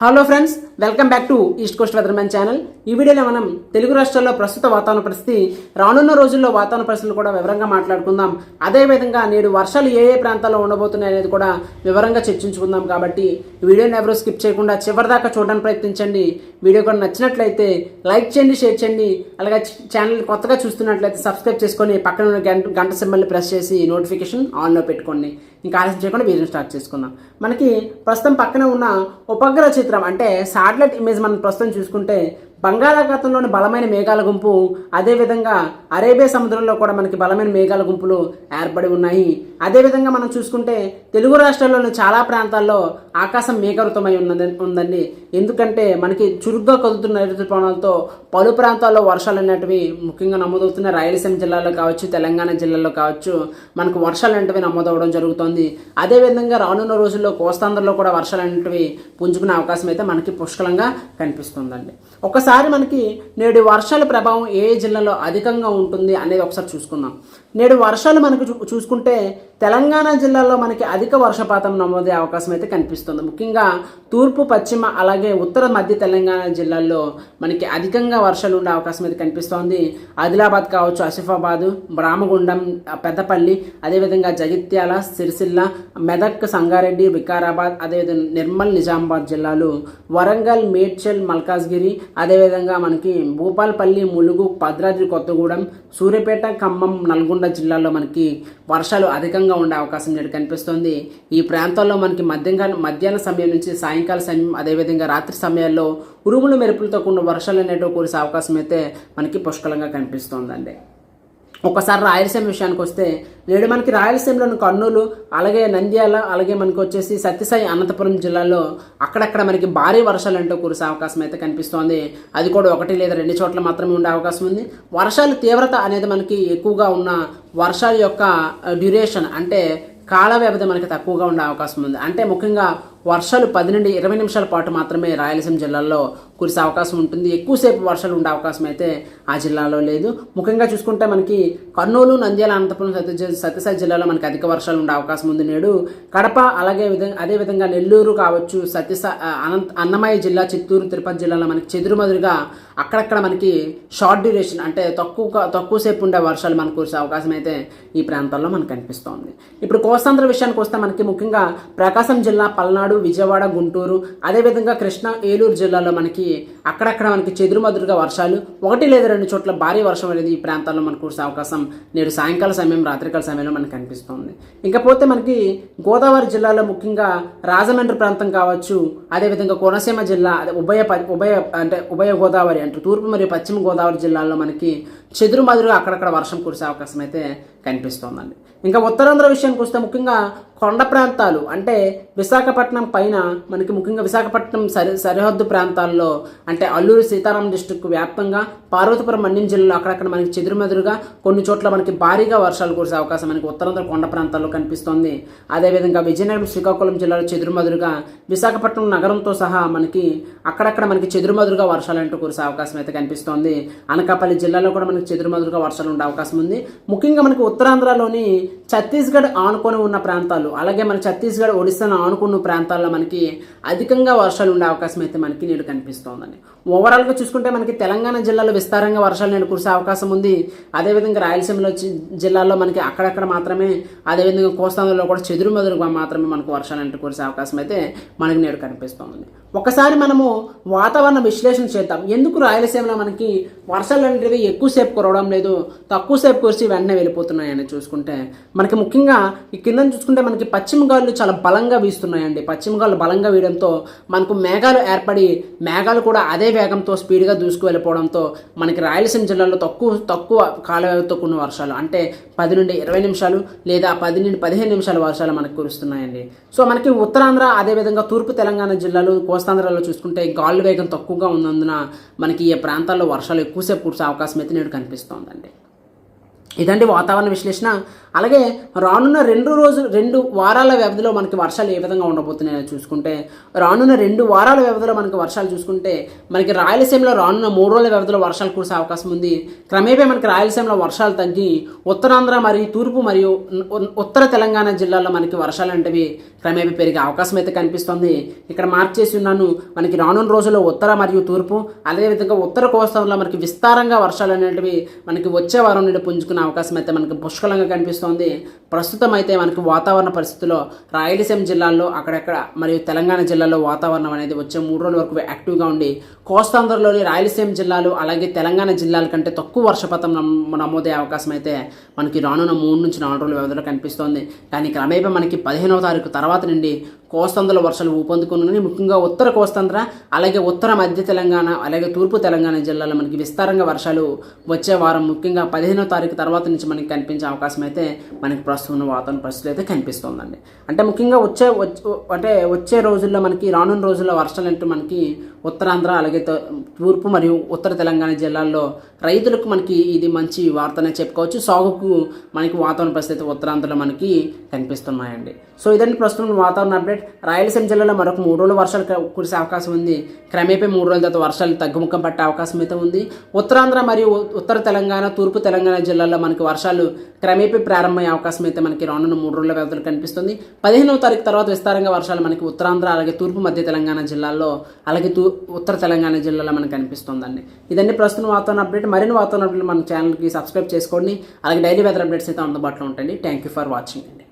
Hello friends welcome back to east coast weathermen channel ఈ వీడియోలో మనం తెలుగు రాష్ట్రాల్లో ప్రస్తుత వాతావరణ పరిస్థితి రానున్న రోజుల్లో వాతావరణ పరిస్థితులు కూడా వివరంగా మాట్లాడుకుందాం. అదేవిధంగా నేడు వర్షాలు ఏ ఏ ప్రాంతాల్లో ఉండబోతున్నాయి అనేది కూడా వివరంగా చర్చించుకుందాం కాబట్టి వీడియోని ఎవరూ స్కిప్ చేయకుండా చివరిదాకా చూడడానికి ప్రయత్నించండి. వీడియో కూడా నచ్చినట్లయితే లైక్ చేయండి షేర్ చేయండి. అలాగే ఛానల్ కొత్తగా చూస్తున్నట్లయితే సబ్స్క్రైబ్ చేసుకొని పక్కన ఉన్న గంట గంట సింబల్ని ప్రెస్ చేసి నోటిఫికేషన్ ఆన్లో పెట్టుకోండి. ఇంకా ఆలస్యం చేయకుండా వీడియో స్టార్ట్ చేసుకుందాం. మనకి ప్రస్తుతం పక్కన ఉన్న ఉపగ్రహ చిత్రం. అంటే శాటిలైట్ ఇమేజ్ మనం ప్రస్తుతం చూసుకుంటే బంగాళాఖాతంలోని బలమైన మేఘాల గుంపు అదేవిధంగా అరేబియా సముద్రంలో కూడా మనకి బలమైన మేఘాల గుంపులు ఏర్పడి ఉన్నాయి. అదేవిధంగా మనం చూసుకుంటే తెలుగు రాష్ట్రాల్లోని చాలా ప్రాంతాల్లో ఆకాశం మేఘవృతమై ఉన్నది ఉందండి. ఎందుకంటే మనకి చురుగ్గా కదులుతున్న ఋతుపవనాలతో పలు ప్రాంతాల్లో వర్షాలు అనేటివి ముఖ్యంగా నమోదవుతున్న రాయలసీమ జిల్లాలో కావచ్చు తెలంగాణ జిల్లాలో కావచ్చు మనకు వర్షాలు అనేటివి నమోదవడం జరుగుతోంది. అదేవిధంగా రానున్న రోజుల్లో కోస్తాంధ్రలో కూడా వర్షాలు అనేటివి పుంజుకునే అవకాశం అయితే మనకి పుష్కలంగా కనిపిస్తుందండి. ఒకసారి మనకి నేడు వర్షాల ప్రభావం ఏ జిల్లాలో అధికంగా ఉంటుంది అనేది ఒకసారి చూసుకుందాం. నేడు వర్షాలు మనకు చూ- చూసుకుంటే తెలంగాణ జిల్లాలో మనకి అధిక వర్షపాతం నమోదే అవకాశం అయితే కనిపిస్తుంది. ముఖ్యంగా తూర్పు పశ్చిమ అలాగే ఉత్తర మధ్య తెలంగాణ జిల్లాల్లో మనకి అధికంగా వర్షాలు ఉండే అవకాశం అయితే కనిపిస్తోంది. ఆదిలాబాద్ కావచ్చు ఆసిఫాబాదు రామగుండం పెద్దపల్లి అదేవిధంగా జగిత్యాల సిరిసిల్ల మెదక్ సంగారెడ్డి వికారాబాద్ అదేవిధంగా నిర్మల్ నిజామాబాద్ జిల్లాలు వరంగల్ మేడ్చల్ మల్కాజ్గిరి అదేవిధంగా మనకి భూపాలపల్లి ములుగు భద్రాద్రి కొత్తగూడెం సూర్యాపేట ఖమ్మం నల్గొండ జిల్లాల్లో మనకి వర్షాలు అధికంగా ఉండే అవకాశం నేడు కనిపిస్తోంది. ఈ ప్రాంతాల్లో మనకి మధ్యంగా మధ్యాహ్న సమయం నుంచి సాయంకాల సమయం అదేవిధంగా రాత్రి సమయాల్లో ఉరుములు మెరుపులతో కూడిన వర్షాలు అనేటివి కురిసే అవకాశం అయితే మనకి పుష్కలంగా కనిపిస్తోందండి. ఒకసారి రాయలసీమ విషయానికి వస్తే నేడు మనకి రాయలసీమలోని కర్నూలు అలాగే నంద్యాల అలాగే మనకి వచ్చేసి సత్యసాయి అనంతపురం జిల్లాలో అక్కడక్కడ మనకి భారీ వర్షాలు అంటూ కురిసే అవకాశం అయితే కనిపిస్తోంది. అది కూడా ఒకటి లేదా రెండు చోట్ల మాత్రమే ఉండే అవకాశం ఉంది. వర్షాల తీవ్రత అనేది మనకి ఎక్కువగా ఉన్న వర్షాల యొక్క డ్యూరేషన్ అంటే కాల వ్యవధి మనకి తక్కువగా ఉండే అవకాశం ఉంది. అంటే ముఖ్యంగా వర్షాలు పది నుండి ఇరవై నిమిషాల పాటు మాత్రమే రాయలసీమ జిల్లాలో కురిసే అవకాశం ఉంటుంది. ఎక్కువసేపు వర్షాలు ఉండే అవకాశం అయితే ఆ జిల్లాలో లేదు. ముఖ్యంగా చూసుకుంటే మనకి కర్నూలు నంద్యాల అనంతపురం సత్య సత్యసాయి జిల్లాలో మనకి అధిక వర్షాలు ఉండే అవకాశం ఉంది నేడు. కడప అలాగే విధంగా అదేవిధంగా నెల్లూరు కావచ్చు సత్యసా అనంత అన్నమయ్య జిల్లా చిత్తూరు తిరుపతి జిల్లాలో మనకి చెదురుమదురుగా అక్కడక్కడ మనకి షార్ట్ డ్యూరేషన్ అంటే తక్కువ తక్కువసేపు ఉండే వర్షాలు మనకు కురిసే అవకాశం అయితే ఈ ప్రాంతాల్లో మనకు కనిపిస్తోంది. ఇప్పుడు కోస్తాంధ్ర విషయానికి వస్తే మనకి ముఖ్యంగా ప్రకాశం జిల్లా పల్నాడు విజయవాడ గుంటూరు అదేవిధంగా కృష్ణా ఏలూరు జిల్లాలో మనకి అక్కడక్కడ మనకి చెదురుమదురుగా వర్షాలు ఒకటి లేదా రెండు చోట్ల భారీ వర్షం అనేది ఈ ప్రాంతాల్లో మనకు కురిసే అవకాశం నేడు సాయంకాల సమయం రాత్రికాల సమయంలో మనకు కనిపిస్తుంది. ఇంకపోతే మనకి గోదావరి జిల్లాలో ముఖ్యంగా రాజమండ్రి ప్రాంతం కావచ్చు అదేవిధంగా కోనసీమ జిల్లా అదే ఉభయ ఉభయ అంటే ఉభయ గోదావరి అంటే తూర్పు మరియు పశ్చిమ గోదావరి జిల్లాల్లో మనకి చెదురుమదురుగా అక్కడక్కడ వర్షం కురిసే అవకాశం అయితే కనిపిస్తోందండి. ఇంకా ఉత్తరాంధ్ర విషయానికి వస్తే ముఖ్యంగా కొండ ప్రాంతాలు అంటే విశాఖపట్నం పైన మనకి ముఖ్యంగా విశాఖపట్నం సరి సరిహద్దు ప్రాంతాల్లో అంటే అల్లూరు సీతారాం డిస్టిక్ వ్యాప్తంగా పార్వతీపురం మన్యం జిల్లాలో అక్కడక్కడ మనకి చెదురుమెదురుగా కొన్ని చోట్ల మనకి భారీగా వర్షాలు కురిసే అవకాశం మనకి ఉత్తరాంధ్ర కొండ ప్రాంతాల్లో కనిపిస్తోంది. అదేవిధంగా విజయనగరం శ్రీకాకుళం జిల్లాలో చెదురుమదురుగా విశాఖపట్నం నగరంతో సహా మనకి అక్కడక్కడ మనకి చెదురుమదురుగా వర్షాలు అంటూ కురిసే అవకాశం అయితే కనిపిస్తోంది. అనకాపల్లి జిల్లాలో కూడా మనకి చెదురుమదురుగా వర్షాలు ఉండే అవకాశం ఉంది. ముఖ్యంగా మనకి ఉత్తరాంధ్రలోని ఛత్తీస్గఢ్ ఆనుకొని ఉన్న ప్రాంతాలు అలాగే మన ఛత్తీస్గఢ్ ఒడిశాను ఆనుకున్న ప్రాంతాల్లో మనకి అధికంగా వర్షాలు ఉండే అవకాశం అయితే మనకి నేడు కనిపిస్తోందండి. ఓవరాల్గా చూసుకుంటే మనకి తెలంగాణ జిల్లాలో విస్తారంగా వర్షాలు నేడు కురిసే అవకాశం ఉంది. అదేవిధంగా రాయలసీమలో జిల్లాల్లో మనకి అక్కడక్కడ మాత్రమే అదేవిధంగా కోస్తాంధ్రలో కూడా చెదురుమదురుగా మాత్రమే మనకు వర్షాలు అంటే కురిసే అవకాశం అయితే మనకి నేడు కనిపిస్తోంది. ఒకసారి మనము వాతావరణ విశ్లేషణ చేద్దాం. ఎందుకు రాయలసీమలో మనకి వర్షాలు అనేవి ఎక్కువసేపు కురవడం లేదు తక్కువసేపు కురిసి వెంటనే వెళ్ళిపోతున్నాయని చూసుకుంటే మనకి ముఖ్యంగా ఈ కింద చూసుకుంటే మనకి పశ్చిమ గాలులు చాలా బలంగా వీస్తున్నాయండి. పశ్చిమ గాలులు బలంగా వీయడంతో మనకు మేఘాలు ఏర్పడి మేఘాలు కూడా అదే వేగంతో స్పీడ్గా దూసుకు వెళ్ళిపోవడంతో మనకి రాయలసీమ జిల్లాలో తక్కువ తక్కువ కాల వ్యవధితో కూడిన వర్షాలు అంటే పది నుండి ఇరవై నిమిషాలు లేదా పది నుండి పదిహేను నిమిషాల వర్షాలు మనకు కురుస్తున్నాయండి. సో మనకి ఉత్తరాంధ్ర అదేవిధంగా తూర్పు తెలంగాణ జిల్లాలు కోస్తాంధ్రలో చూసుకుంటే గాలి వేగం తక్కువగా ఉన్నందున మనకి ఈ ప్రాంతాల్లో వర్షాలు ఎక్కువసేపు కురిసే అవకాశం అయితే నేడు కనిపిస్తోందండి. ఇదండి వాతావరణ విశ్లేషణ. అలాగే రానున్న రెండు రోజులు రెండు వారాల వ్యవధిలో మనకి వర్షాలు ఏ విధంగా ఉండబోతున్నాయో చూసుకుంటే రానున్న రెండు వారాల వ్యవధిలో మనకి వర్షాలు చూసుకుంటే మనకి రాయలసీమలో రానున్న మూడు రోజుల వ్యవధిలో వర్షాలు కురిసే అవకాశం ఉంది. క్రమేపీ మనకి రాయలసీమలో వర్షాలు తగ్గి ఉత్తరాంధ్ర మరియు తూర్పు మరియు ఉ- ఉత్తర తెలంగాణ జిల్లాల్లో మనకి వర్షాలు అనేవి క్రమేపీ పెరిగే అవకాశం అయితే కనిపిస్తుంది. ఇక్కడ మార్క్ చేసి ఉన్నాను మనకి రానున్న రోజుల్లో ఉత్తర మరియు తూర్పు అదేవిధంగా ఉత్తర కోస్తాంలో మనకి విస్తారంగా వర్షాలు అనేటివి మనకి వచ్చే వారం నుండి పుంజుకునే అవకాశం అయితే మనకు పుష్కలంగా కనిపిస్తోంది. ప్రస్తుతం అయితే మనకి వాతావరణ పరిస్థితుల్లో రాయలసీమ జిల్లాల్లో అక్కడక్కడ మరియు తెలంగాణ జిల్లాలో వాతావరణం అనేది వచ్చే మూడు రోజుల వరకు యాక్టివ్గా ఉండి కోస్తాంధ్రలోని రాయలసీమ జిల్లాలు అలాగే తెలంగాణ జిల్లాల కంటే తక్కువ వర్షపాతం నమ్- నమోదయ్యే అవకాశం అయితే మనకి రానున్న మూడు నుంచి నాలుగు రోజుల వ్యవధిలో కనిపిస్తోంది. కానీ క్రమేపీ మనకి పదిహేనవ తారీఖు తర్వాత నుండి కోస్తాంధ్రలో వర్షాలు ఊపందుకున్నాయి ముఖ్యంగా ఉత్తర కోస్తాంధ్ర అలాగే ఉత్తర మధ్య తెలంగాణ అలాగే తూర్పు తెలంగాణ జిల్లాలో మనకి విస్తారంగా వర్షాలు వచ్చే వారం ముఖ్యంగా పదిహేనో తారీఖు తర్వాత నుంచి మనకి కనిపించే అవకాశం అయితే మనకి ప్రస్తుతం ఉన్న వాతావరణ పరిస్థితులు అయితే కనిపిస్తోందండి. అంటే ముఖ్యంగా వచ్చే వచ్చే- అంటే వచ్చే రోజుల్లో మనకి రానున్న రోజుల్లో వర్షాలు అంటూ మనకి ఉత్తరాంధ్ర అలాగే త- తూర్పు మరియు ఉత్తర తెలంగాణ జిల్లాల్లో రైతులకు మనకి ఇది మంచి వార్తనే చెప్పుకోవచ్చు. సాగుకు మనకి వాతావరణ పరిస్థితి ఉత్తరాంధ్రలో మనకి కనిపిస్తున్నాయండి. సో ఇదండి ప్రస్తుతం వాతావరణ అప్డేట్. రాయలసీమ జిల్లాలో మరొక మూడు రోజులు వర్షాలు కురిసే అవకాశం ఉంది. క్రమేపీ మూడు రోజుల తర్వాత వర్షాలు తగ్గుముఖం పట్టే అవకాశం అయితే ఉంది. ఉత్తరాంధ్ర మరియు ఉత్తర తెలంగాణ తూర్పు తెలంగాణ జిల్లాల్లో మనకి వర్షాలు క్రమేపీ ప్రారంభమయ్యే అవకాశం అయితే మనకి రానున్న మూడు రోజుల వ్యవధిలో కనిపిస్తుంది. పదిహేనవ తారీఖు తర్వాత విస్తారంగా వర్షాలు మనకి ఉత్తరాంధ్ర అలాగే తూర్పు మధ్య తెలంగాణ జిల్లాల్లో అలాగే తూ ఉత్తర తెలంగాణ జిల్లాలో మనకి కనిపిస్తుందండి. ఇదండి ప్రస్తుతం వాతావరణ అప్డేట్. మరిన్ని వాతావరణ అప్డేట్ మన ఛానల్కి సబ్స్క్రైబ్ చేసుకోండి. అలాగే డైలీ వెదర్ అప్డేట్స్ అయితే అందుబాటులో ఉంటాయండి. థ్యాంక్ యూ ఫర్ వాచింగ్ అండి.